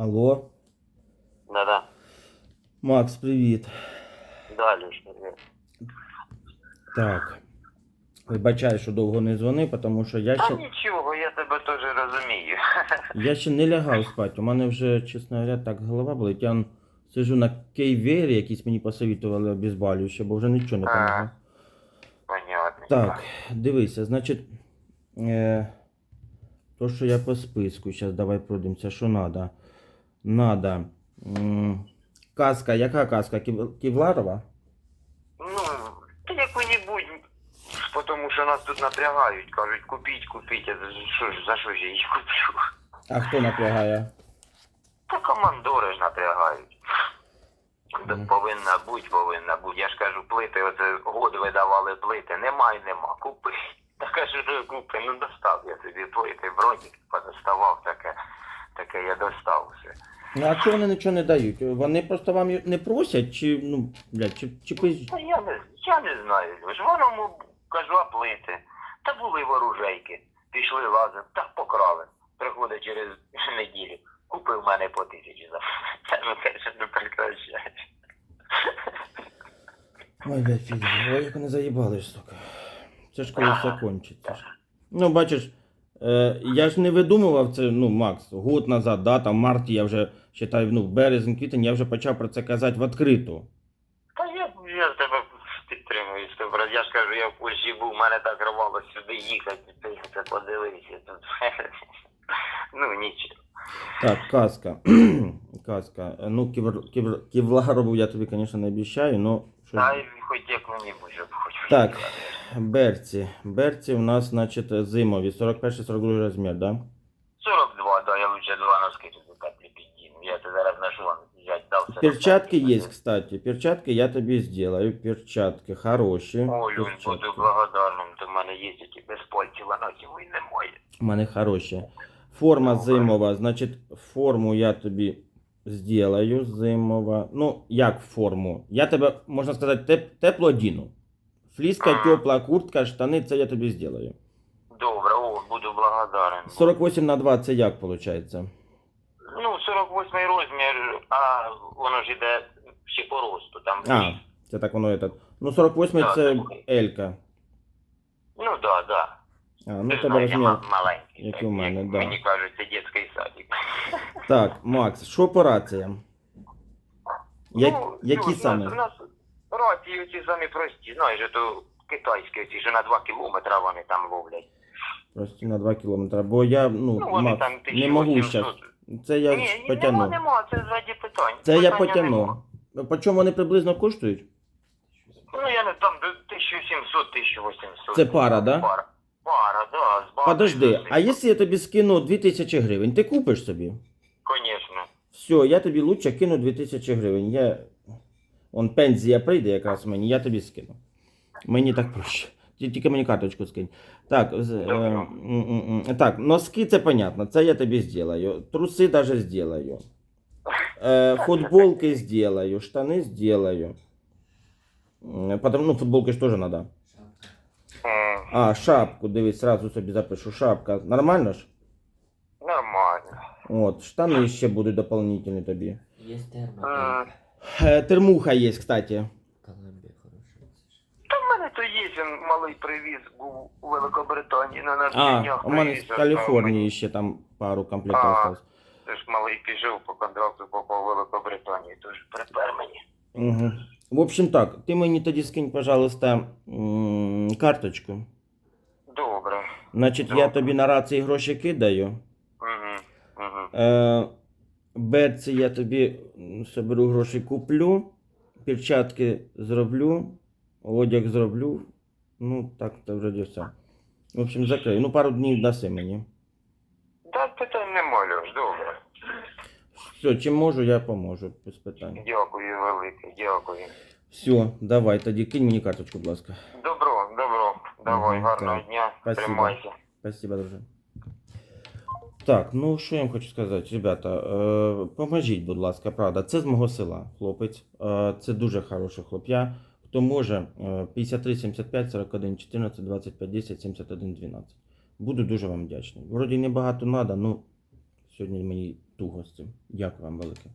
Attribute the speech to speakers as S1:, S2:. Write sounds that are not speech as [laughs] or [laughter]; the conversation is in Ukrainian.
S1: Алло,
S2: Да-да.
S1: Макс, привіт.
S2: Далі ж.
S1: Так. Вибачай, що довго не дзвонив, тому що я
S2: Та
S1: ще,
S2: нічого, я тебе теж розумію. [laughs]
S1: я ще не лягав спати. У мене вже, чесно говоря, так голова болить. Я сижу на кейвері, якісь мені посовітували обезболююче, бо вже нічого не.
S2: Понятно.
S1: Так, дивися, значить, е, то, що я по списку, зараз давай пройдемося, що надо. Надо. Каска, яка каска? Кевларова?
S2: Ну, та яку-небудь, тому що нас тут напрягають, кажуть, купіть, купіть, а за що за що ж я її куплю?
S1: А хто напрягає?
S2: Та командори ж напрягають.
S1: Мгм.
S2: Повинна бути, повинна бути. Я ж кажу, плити, оце год видавали плити, нема і нема. Купи. Та кажу, купи, ну достав я собі плити, бронік подоставав таке, таке я достав все.
S1: Ну, а чого вони нічого не дають? Вони просто вам не просять, чи, ну, блядь, чи, чи пи-
S2: Та я не, я не знаю, ж воно му кажу, плити. Та були воружейки. Пішли лазом, так покрали. Приходить через неділю. Купив мене по тисячі за це ну не прекращай.
S1: Ой, блядь, ой, як вони заїбали, сука. Це ж коли все кончиться. ж. Ну, бачиш, е, я ж не видумував це, ну, Макс, год назад, да, там в марті я вже, считай, ну, в березень, квітень, я вже почав про це казати в відкриту.
S2: Та я, я тебе підтримую сто раз. Я ж кажу, я в Польщі був, мене так рвало сюди їхати, ти це подивився тут. [laughs] Ну нічого.
S1: Так, каска. каска. Е, Ну, ківр, ківр, ківларову я тобі, звісно, не обіцяю, ну, що
S2: Та
S1: ж.
S2: й хоч яку-небудь, щоб хоч.
S1: Так, берці. Берці у нас, значить, зимові, 41-42 розмір, да?
S2: 42, да, я лучше два носки тут теплі підійму. Я це зараз ношу, вам взять дав. все
S1: Перчатки
S2: достатньо.
S1: есть, кстати. Перчатки я тобі сделаю. Перчатки хороші.
S2: Ой, Люль,
S1: Перчатки.
S2: буду благодарним. До мене є які без пальців, а носів і немає.
S1: У мене хороші. Форма зимова, значить, форму я тобі сделаю зимова. Ну, як форму? Я тебе, можна сказати, теп, тепло одіну. Фліска, тепла куртка, штани, це я тобі сделаю.
S2: Добре, о, буду благодарен.
S1: 48 на 2 це як виходить?
S2: Ну, 48 розмір, а воно ж іде ще по росту. Там
S1: А, це так воно этот. Ну, 48
S2: Так,
S1: це
S2: так.
S1: Елька.
S2: Ну да, да.
S1: А, ну
S2: Ти
S1: тебе розмір.
S2: маленький.
S1: як
S2: так,
S1: у мене, да.
S2: Мені кажуть, це дитячий садик.
S1: Так, Макс, що по раціям?
S2: Ну,
S1: які
S2: Люд,
S1: саме?
S2: У нас, у нас рації ці самі прості, знаєш, то китайські, ці що на 2 кілометри вони там ловлять.
S1: Просто на 2 кілометри. Бо я, ну,
S2: Ну, вони
S1: Макс,
S2: там
S1: не можу зараз. Це я
S2: ні, ні,
S1: потягну.
S2: нема, нема, це зраді питань.
S1: Це я
S2: Питання нема.
S1: По чому вони приблизно коштують?
S2: Ну, я не там до 1700-1800.
S1: Це пара, да?
S2: Пара, пара да, з бабою.
S1: Подожди, а якщо я тобі скину 2000 гривень, ти купиш собі?
S2: Конечно.
S1: Все, я тобі лучше кину 2000 гривень. Я... Он пенсія прийде якраз мені, я тобі скину. Мені так проще. Тільки мені карточку скинь. Так, е, так, носки це понятно, це я тобі зроблю. Труси даже зроблю. Е, футболки зроблю, штани зроблю. Потом, ну, футболки ж теж треба. А, шапку, дивись, сразу собі запишу. Шапка. Нормально ж?
S2: Нормально.
S1: От, штани ще будуть дополнительні тобі.
S3: Есть термо.
S1: Е, термуха є, кстати.
S2: Та в мене то є, він малий привіз, був у Великобританії на
S1: А,
S2: навчаннях.
S1: у мене з Каліфорнії ще там пару комплектів
S2: А.
S1: осталось.
S2: Це ж малий пішов по контракту, попав у Великобританію, тож припер мені.
S1: Угу. В общем так, ти мені тоді скинь, пожалуйста, м, карточку.
S2: Добре.
S1: Значить, я тобі на рації гроші кидаю.
S2: Угу. Угу.
S1: Е, берці я тобі соберу гроші куплю, перчатки зроблю, одяг зроблю. Ну, так, то вроді все. В общем, закрию. Ну, пару днів даси мені.
S2: Та питань нема, Льош, добре.
S1: Все, чим можу, я поможу, без питань.
S2: Дякую велике, дякую.
S1: Все, давай, тоді кинь мені карточку, будь ласка.
S2: Добро, добро. Давай,
S1: Мгм,
S2: гарного
S1: так.
S2: дня.
S1: Спасибо.
S2: Тримайся.
S1: Спасибо, друже. Так, ну що я вам хочу сказати, ребята, е, поможіть, будь ласка, правда. Це з мого села, хлопець. Е, це дуже хороший хлоп'я. Хто може, е, 53 75 41 14 25 10 71 12. Буду дуже вам вдячний. Вроді небагато треба, але сьогодні мені туго з цим. Дякую вам велике.